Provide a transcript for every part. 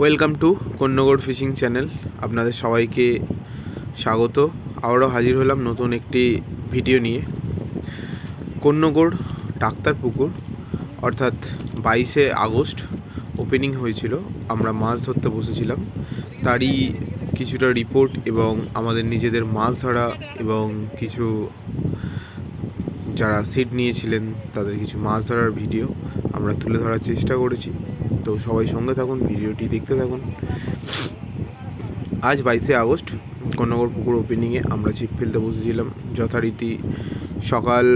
Welcome to Kanyagarh fishing channel আপনাদের সবাইকে স্বাগত। আবারও হাজির হলাম নতুন একটি ভিডিও নিয়ে। কন্যগড় ডাক্তার পুকুর অর্থাৎ বাইশে আগস্ট ওপেনিং হয়েছিল। আমরা মাছ ধরতে বসেছিলাম। তারই কিছুটা রিপোর্ট এবং আমাদের নিজেদের মাছ ধরা এবং কিছু যারা সিট নিয়েছিলেন, তাদের কিছু মাছ ধরার ভিডিও আমরা তুলে ধরার চেষ্টা করেছি। তো সবাই সঙ্গে থাকুন, ভিডিওটি দেখতে থাকুন। আজ বাইশে আগস্ট, কন্যগর পুকুর ওপেনিংয়ে আমরা ছিপ ফেলতে বসেছিলাম। যথারীতি সকাল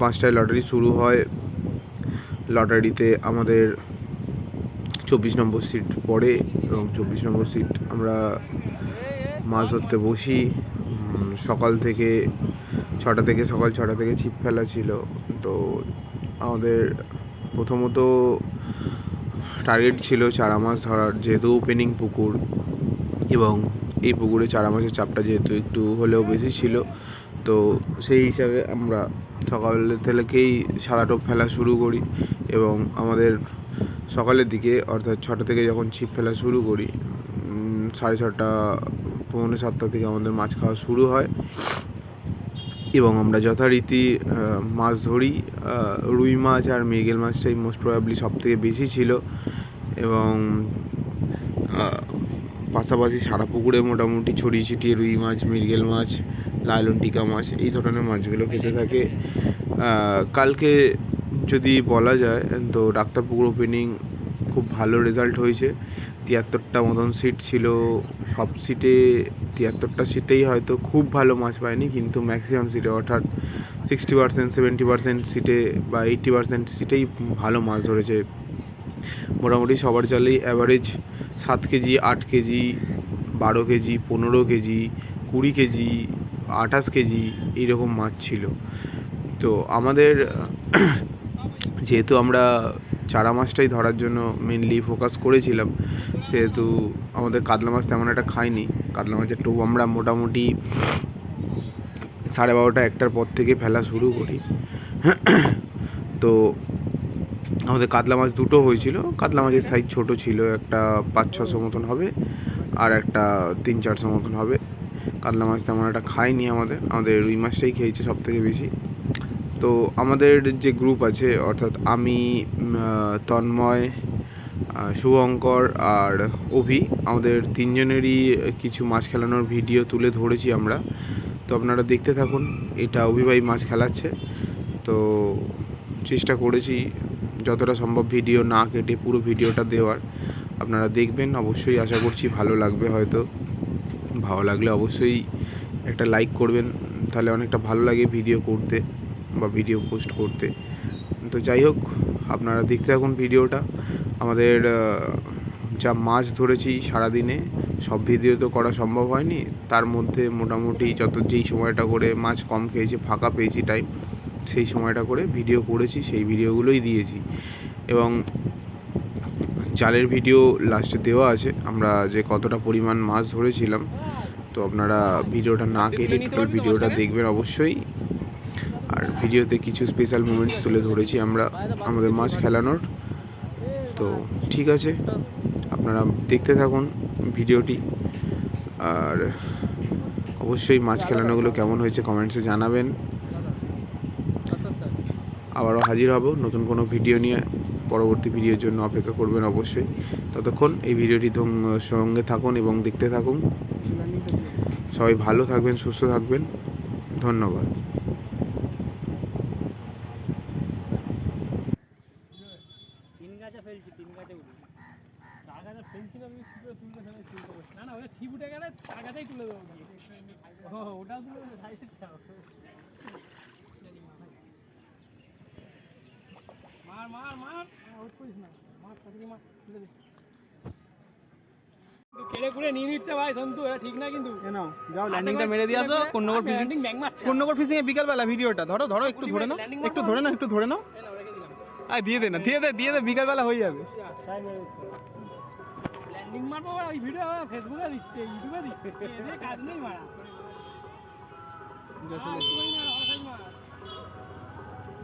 পাঁচটায় লটারি শুরু হয়। লটারিতে আমাদের চব্বিশ নম্বর সিট পড়ে এবং চব্বিশ নম্বর সিট আমরা মাছ ধরতে বসি। সকাল থেকে ছটা থেকে, সকাল ছটা থেকে ছিপ ফেলা ছিল। তো আমাদের প্রথমত টার্গেট ছিল চারা মাছ ধরার, যেহেতু ওপেনিং পুকুর এবং এই পুকুরে চারা মাছের চাপটা যেহেতু একটু হলেও বেশি ছিল, তো সেই হিসাবে আমরা সকাল থেকেই সাদা টোপ ফেলা শুরু করি এবং আমাদের সকালের দিকে, অর্থাৎ ছটা থেকে যখন ছিপ ফেলা শুরু করি সাড়ে ছটা, পৌনে সাতটা থেকে আমাদের মাছ খাওয়া শুরু হয়। এবং আমরা যথারীতি মাছ ধরি। রুই মাছ আর মৃগেল মাছটাই মোস্ট প্রবাবলি সব থেকে বেশি ছিল। এবং পাশাপাশি সারা পুকুরে মোটামুটি ছড়িয়ে ছিটিয়ে রুই মাছ, মৃগেল মাছ লায়লন টিকা মাছ, এই ধরনের মাছগুলো খেতে থাকে। কালকে যদি বলা যায়, তো ডাক্তার পুকুর ওপেনিং খুব ভালো রেজাল্ট হয়েছে। তিয়াত্তরটা মতন সিট ছিল। সব সিটে তিয়াত্তরটা সিটেই হয়তো খুব ভালো মাছ পায়নি, কিন্তু ম্যাক্সিমাম সিটে অর্থাৎ সিক্সটি পার্সেন্ট সেভেন্টি পার্সেন্ট সিটে বা এইট্টি পার্সেন্ট সিটেই ভালো মাছ ধরেছে। মোটামুটি সবার চালেই অ্যাভারেজ সাত কেজি, আট কেজি, বারো কেজি, পনেরো কেজি, কুড়ি কেজি, আঠাশ কেজি এইরকম মাছ ছিল। তো আমাদের যেহেতু আমরা চারা মাছটাই ধরার জন্য মেনলি ফোকাস করেছিলাম, সেহেতু আমাদের কাতলা মাছ তেমন একটা খাইনি। কাতলা মাছের টোপ আমরা মোটামুটি সাড়ে বারোটা একটার পর থেকে ফেলা শুরু করি। তো আমাদের কাতলা মাছ দুটো হয়েছিল। কাতলা মাছের সাইজ ছোট ছিল, একটা পাঁচ, ছশো মতন হবে আর একটা তিন, চারশো মতন হবে। কাতলা মাছ তেমন একটা খায়নি আমাদের। আমাদের রুই মাছটাই খেয়েছে সব থেকে বেশি। তো আমাদের যে গ্রুপ আছে, অর্থাৎ আমি তন্ময় শুভঙ্কর আর অভি, আমাদের তিনজনেরই কিছু মাছ খেলানোর ভিডিও তুলে ধরেছি আমরা। তো আপনারা দেখতে থাকুন, এটা অভিভাই মাছ খেলাচ্ছে। তো চেষ্টা করেছি যতটা সম্ভব ভিডিও না কেটে পুরো ভিডিওটা দেওয়ার। আপনারা দেখবেন, অবশ্যই আশা করছি ভালো লাগবে হয়তো। ভালো লাগলে অবশ্যই একটা লাইক করবেন, তাহলে অনেকটা ভালো লাগে ভিডিও করতে। বা ভিডিও পোস্ট করতে। তো যাই হোক আপনারা দেখতে থাকুন ভিডিওটা। আমাদের যা মাছ ধরেছি সারাদিনে সব ভিডিও তো করা সম্ভব হয়নি। তার মধ্যে মোটামুটি যত যেই সময়টা করে মাছ কম খেয়েছি ফাঁকা পেয়েছি টাইম সেই সময়টা করে ভিডিও করেছি সেই ভিডিওগুলোই দিয়েছি। এবং জালের ভিডিও লাস্টে দেওয়া আছে। আমরা যে কতটা পরিমাণ মাছ ধরেছিলাম তো আপনারা ভিডিওটা না কেটে টোটাল ভিডিওটা দেখবেন অবশ্যই। আর ভিডিওতে কিছু স্পেশাল মুমেন্টস তুলে ধরেছি আমরা, আমাদের মাছ খেলানোর। তো ঠিক আছে, আপনারা দেখতে থাকুন ভিডিওটি। আর অবশ্যই মাছ খেলানোগুলো কেমন হয়েছে কমেন্টসে জানাবেন। আবারও হাজির হব নতুন কোনো ভিডিও নিয়ে। পরবর্তী ভিডিওর জন্য অপেক্ষা করবেন অবশ্যই। ততক্ষণ এই ভিডিওটি সঙ্গে থাকুন এবং দেখতে থাকুন। সবাই ভালো থাকবেন, সুস্থ থাকবেন। ধন্যবাদ তিন গাছে ফেলছি তিন গাছে উঠে। গাছে ফেলছি না তুলতে তুলতে না। না ওটা ছিপ উঠে গেলে গাছেই তুলে দেবো ও ওটাও তুলে দেবো সাইজের মার মার মার। করিস না। মার তাড়াতাড়ি মার তুলে দে। কেড়ে কুড়ে নিয়ে নিচ্ছে ভাই সন্তু এটা ঠিক না কিন্তু। কেন যাও ল্যান্ডিংটা মেরে দিয়ে আসো ফিশিং ফিশিং এ ভিডিওটা ধরো ধরো একটু ধরে নাও একটু ধরে নাও একটু ধরে নাও। আয় দিয়ে দে না দিয়ে দে দিয়ে দে বিকালবেলা হয়ে যাবে। ল্যান্ডিং মারবো ওই ভিডিও ফেসবুকে দিচ্ছে ইউটিউবে দিচ্ছে কাজ নেই মারা।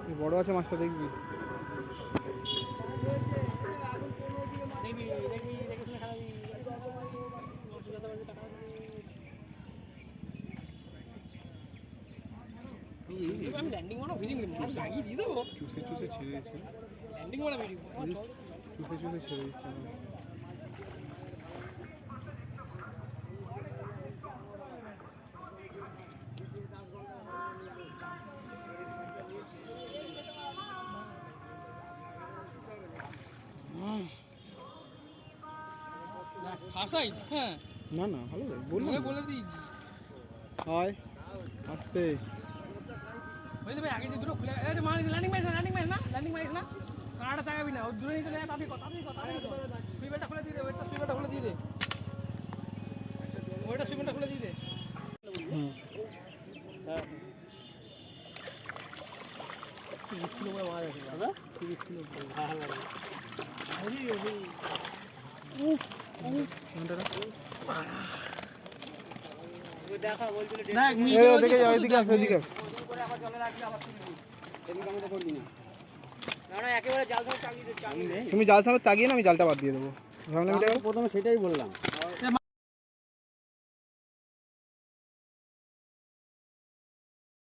আর বড় আছে মাছটা দেখবি দেখবি দেখবি দেখে শুনে খেলাবি আমি ল্যান্ডিং ভিডিং মাছ লাগিয়ে দিয়ে দেবো? চুষে চুষে ছেড়ে দিচ্ছে। ল্যান্ডিং মারা ভিডিং চুষে চুষে ছেড়ে দিচ্ছে ফাঁসাই হ্যাঁ। না না ভালো বললাম বলে দিয়েছি হয় আস্তে। বুঝলি ভাই আগে যে দুটো খুলে এই যে মারিস ল্যান্ডিং মারিস না ল্যান্ডিং মারিস না ল্যান্ডিং মারিস না কানাডা চাগাবি না ও দূরে নিয়ে চলে যায় তাড়াতাড়ি কর, তাড়াতাড়ি কর, তাড়াতাড়ি কর। সুইপারটা খুলে দিয়ে দে ওইটা সুইপারটা খুলে দিয়ে দে ওইটা সুইপারটা খুলে দিয়ে দে হুম তিরিশ কিলো করে মাছ আছে দাদা তিরিশ কিলো হ্যাঁ হ্যাঁ দেখা বলছিল না এক মিনিট এই ওদিকে যাও, ওদিকে আসো, ওদিকে তুমি জাল সামনে তাগিয়ে না আমি জালটা বাদ দিয়ে দেবো। প্রথমে সেটাই বললাম।